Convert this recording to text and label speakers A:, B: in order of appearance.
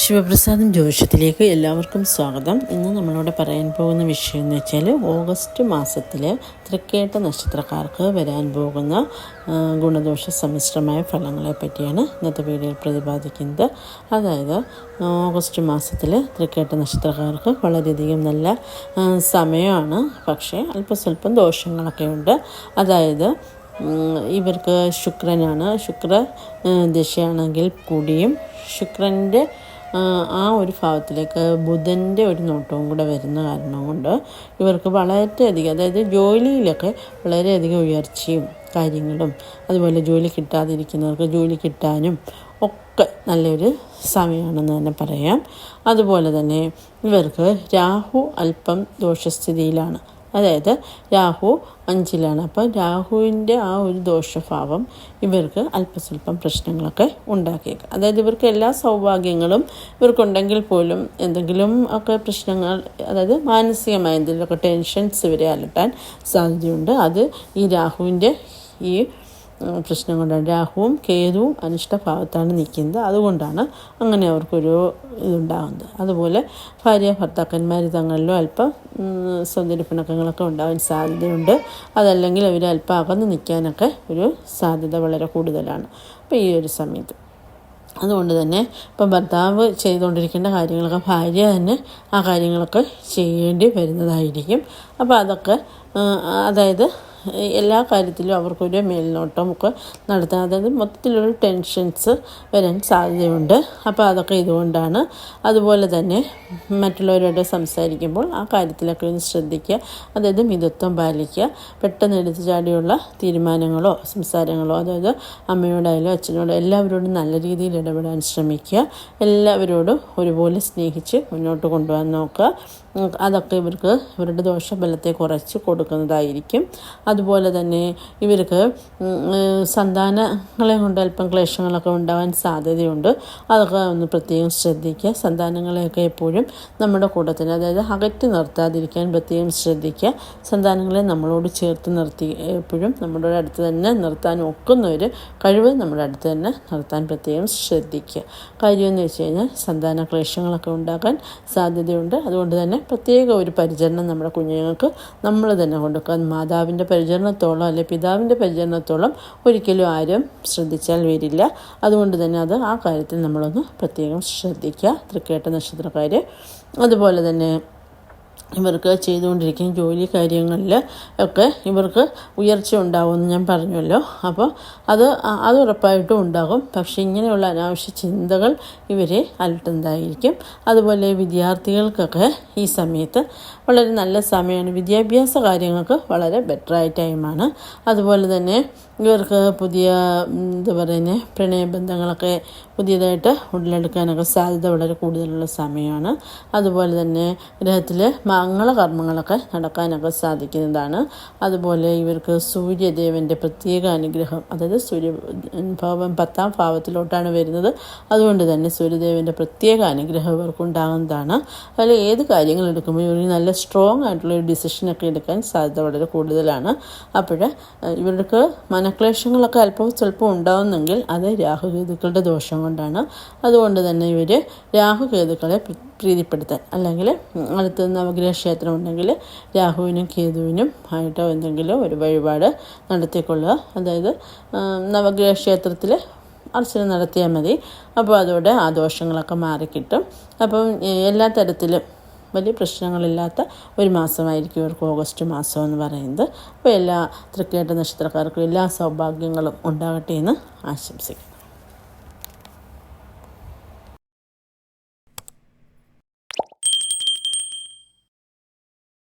A: ശിവപ്രസാദം ജ്യോതിഷത്തിലേക്ക് എല്ലാവർക്കും സ്വാഗതം. ഇന്ന് നമ്മളിവിടെ പറയാൻ പോകുന്ന വിഷയം എന്ന് വെച്ചാൽ ഓഗസ്റ്റ് മാസത്തിൽ തൃക്കേട്ട നക്ഷത്രക്കാർക്ക് വരാൻ പോകുന്ന ഗുണദോഷ സമ്മിശ്രമായ ഫലങ്ങളെ പറ്റിയാണ് ഇന്നത്തെ വീഡിയോയിൽ പ്രതിപാദിക്കുന്നത്. അതായത് ഓഗസ്റ്റ് മാസത്തിൽ തൃക്കേട്ട നക്ഷത്രക്കാർക്ക് വളരെയധികം നല്ല സമയമാണ്. പക്ഷേ അല്പസ്വല്പം ദോഷങ്ങളൊക്കെ ഉണ്ട്. അതായത് ഇവർക്ക് ശുക്രനാണ്. ശുക്ര ദശയാണെങ്കിൽ കൂടിയും ശുക്രന്റെ ആ, ഒരു ഭാവത്തിലേക്ക് ബുധന്റെ ഒരു നോട്ടവും കൂടെ വരുന്ന കാരണം കൊണ്ട് ഇവർക്ക് വളരെയധികം അതായത് ജോലിയിലൊക്കെ വളരെയധികം ഉയർച്ചയും കാര്യങ്ങളും അതുപോലെ ജോലി കിട്ടാതിരിക്കുന്നവർക്ക് ജോലി കിട്ടാനും ഒക്കെ നല്ലൊരു സമയമാണെന്ന് തന്നെ പറയാം. അതുപോലെ തന്നെ ഇവർക്ക് രാഹു അല്പം ദോഷസ്ഥിതിയിലാണ്. അതായത് രാഹു അഞ്ചിലാണ്. അപ്പോൾ രാഹുവിന്റെ ആ ഒരു ദോഷഭാവം ഇവർക്ക് അല്പസ്വല്പം പ്രശ്നങ്ങളൊക്കെ ഉണ്ടാക്കിയേക്കാം. അതായത് ഇവർക്ക് എല്ലാ സൗഭാഗ്യങ്ങളും ഇവർക്കുണ്ടെങ്കിൽ പോലും എന്തെങ്കിലും ഒക്കെ പ്രശ്നങ്ങൾ അതായത് മാനസികമായ എന്തെങ്കിലുമൊക്കെ ടെൻഷൻസ് ഇവരെ അലട്ടാൻ സാധ്യതയുണ്ട്. അത് ഈ രാഹുവിന്റെ ഈ പ്രശ്നം കൊണ്ടാണ്. രാഹുവും കേതുവും അനിഷ്ടഭാവത്താണ് നിൽക്കുന്നത്. അതുകൊണ്ടാണ് അങ്ങനെ അവർക്കൊരു ഇതുണ്ടാകുന്നത് അതുപോലെ ഭാര്യ ഭർത്താക്കന്മാർ തങ്ങളിലും അല്പം സൗന്ദര്യപ്പിണക്കങ്ങളൊക്കെ സൗന്ദര്യ പിണക്കങ്ങളൊക്കെ ഉണ്ടാകാൻ സാധ്യതയുണ്ട്. അതല്ലെങ്കിൽ അവർ അല്പം അകന്ന് നിൽക്കാനൊക്കെ ഒരു സാധ്യത വളരെ കൂടുതലാണ് അപ്പോൾ ഈ ഒരു സമയത്ത്. അതുകൊണ്ട് തന്നെ ഇപ്പം ഭർത്താവ് ചെയ്തുകൊണ്ടിരിക്കേണ്ട കാര്യങ്ങളൊക്കെ ഭാര്യ തന്നെ ആ കാര്യങ്ങളൊക്കെ ചെയ്യേണ്ടി വരുന്നതായിരിക്കും. അപ്പോൾ അതൊക്കെ അതായത് എല്ലാ കാര്യത്തിലും അവർക്കൊരു മേൽനോട്ടമൊക്കെ നടത്താം അതായത് മൊത്തത്തിലൊരു ടെൻഷൻസ് വരാൻ സാധ്യതയുണ്ട്. അപ്പോൾ അതൊക്കെ ഇതുകൊണ്ടാണ്. അതുപോലെ തന്നെ മറ്റുള്ളവരോട് സംസാരിക്കുമ്പോൾ ആ കാര്യത്തിലൊക്കെ ഒന്ന് ശ്രദ്ധിക്കുക അതായത് മിതത്വം പാലിക്കുക പെട്ടെന്ന് എടുത്തു ചാടിയുള്ള തീരുമാനങ്ങളോ സംസാരങ്ങളോ അതായത് അമ്മയോടായാലും അച്ഛനോടോ എല്ലാവരോടും നല്ല രീതിയിൽ ഇടപെടാൻ ശ്രമിക്കുക. എല്ലാവരോടും ഒരുപോലെ സ്നേഹിച്ച് മുന്നോട്ട് കൊണ്ടുപോകാൻ നോക്കുക. അതൊക്കെ ഇവർക്ക് ഇവരുടെ ദോഷബലത്തെ കുറച്ച് കൊടുക്കുന്നതായിരിക്കും. അതുപോലെ തന്നെ ഇവർക്ക് സന്താനങ്ങളെ കൊണ്ട് അല്പം ക്ലേശങ്ങളൊക്കെ ഉണ്ടാവാൻ സാധ്യതയുണ്ട്. അതൊക്കെ ഒന്ന് പ്രത്യേകം ശ്രദ്ധിക്കുക. സന്താനങ്ങളെയൊക്കെ എപ്പോഴും നമ്മുടെ കൂട്ടത്തിൽ അതായത് അകറ്റി നിർത്താതിരിക്കാൻ പ്രത്യേകം ശ്രദ്ധിക്കുക. സന്താനങ്ങളെ നമ്മളോട് ചേർത്ത് നിർത്തി എപ്പോഴും നമ്മുടെ അടുത്ത് തന്നെ നിർത്താൻ ഒക്കുന്ന ഒരു കഴിവ് നമ്മുടെ അടുത്ത് തന്നെ നിർത്താൻ പ്രത്യേകം ശ്രദ്ധിക്കുക. കാര്യമെന്ന് വെച്ച് കഴിഞ്ഞാൽ സന്താന ക്ലേശങ്ങളൊക്കെ ഉണ്ടാക്കാൻ സാധ്യതയുണ്ട്. അതുകൊണ്ട് തന്നെ പ്രത്യേക ഒരു പരിചരണം നമ്മുടെ കുഞ്ഞുങ്ങൾക്ക് നമ്മൾ തന്നെ കൊടുക്കുക മാതാവിന്റെ പരിചരണത്തോളം അല്ലെ പിതാവിന്റെ പരിചരണത്തോളം ഒരിക്കലും ആരും ശ്രദ്ധിച്ചാൽ വരില്ല. അതുകൊണ്ട് തന്നെ അത് ആ കാര്യത്തിൽ നമ്മളൊന്ന് പ്രത്യേകം ശ്രദ്ധിക്കുക. തൃക്കേട്ട നക്ഷത്രക്കാർ അതുപോലെ തന്നെ ഇവർക്ക് ചെയ്തുകൊണ്ടിരിക്കുന്ന ജോലി കാര്യങ്ങളിൽ ഒക്കെ ഇവർക്ക് ഉയർച്ച ഉണ്ടാകുമെന്ന് ഞാൻ പറഞ്ഞല്ലോ. അപ്പോൾ അത് അത് ഉറപ്പായിട്ടും ഉണ്ടാകും. പക്ഷേ ഇങ്ങനെയുള്ള അനാവശ്യ ചിന്തകൾ ഇവരെ അലട്ടുന്നതായിരിക്കും. അതുപോലെ വിദ്യാർത്ഥികൾക്കൊക്കെ ഈ സമയത്ത് വളരെ നല്ല സമയമാണ്. വിദ്യാഭ്യാസ കാര്യങ്ങൾക്ക് വളരെ ബെറ്ററായ ടൈമാണ് അതുപോലെ തന്നെ ഇവർക്ക് പുതിയ എന്താ പറയുന്നത് പ്രണയബന്ധങ്ങളൊക്കെ പുതിയതായിട്ട് ഉടലെടുക്കാനൊക്കെ സാധ്യത വളരെ കൂടുതലുള്ള സമയമാണ്. അതുപോലെ തന്നെ ഗ്രഹത്തിൽ മംഗളകർമ്മങ്ങളൊക്കെ നടക്കാനൊക്കെ സാധിക്കുന്നതാണ്. അതുപോലെ ഇവർക്ക് സൂര്യദേവന്റെ പ്രത്യേക അനുഗ്രഹം അതായത് സൂര്യ ഭാവം പത്താം ഭാവത്തിലോട്ടാണ് വരുന്നത്. അതുകൊണ്ട് തന്നെ സൂര്യദേവന്റെ പ്രത്യേക അനുഗ്രഹം ഇവർക്കുണ്ടാകുന്നതാണ്. അതിൽ ഏത് കാര്യങ്ങൾ എടുക്കുമ്പോൾ ഇവർ നല്ല സ്ട്രോങ് ആയിട്ടുള്ള ഒരു ഡിസിഷനൊക്കെ എടുക്കാൻ സാധ്യത വളരെ കൂടുതലാണ്. അപ്പോൾ ഇവർക്ക് മനക്ലേശങ്ങളൊക്കെ അല്പം സ്വല്പം ഉണ്ടാകുന്നെങ്കിൽ അത് രാഹുകേതുക്കളുടെ ദോഷം കൊണ്ടാണ്. അതുകൊണ്ട് തന്നെ ഇവർ രാഹുകേതുക്കളെ പ്രീതിപ്പെടുത്താൻ. അല്ലെങ്കിൽ അടുത്ത നവഗ്രഹ ക്ഷേത്രം ഉണ്ടെങ്കിൽ രാഹുവിനും കേതുവിനും ആയിട്ടോ എന്തെങ്കിലും ഒരു വഴിപാട് നടത്തിക്കൊള്ളുക. അതായത് നവഗ്രഹക്ഷേത്രത്തിൽ നവഗ്രഹ ക്ഷേത്രത്തിൽ അർച്ചന നടത്തിയാൽ മതി. അപ്പോൾ അതോടെ ആ ദോഷങ്ങളൊക്കെ മാറിക്കിട്ടും. അപ്പം എല്ലാ തരത്തിലും വലിയ പ്രശ്നങ്ങളില്ലാത്ത ഒരു മാസമായിരിക്കും ഇവർക്ക് ഓഗസ്റ്റ് മാസം എന്ന് പറയുന്നത്. അപ്പോൾ എല്ലാ തൃക്കേട്ട നക്ഷത്രക്കാർക്കും എല്ലാ സൗഭാഗ്യങ്ങളും ഉണ്ടാകട്ടെ എന്ന് ആശംസിക്കുന്നു.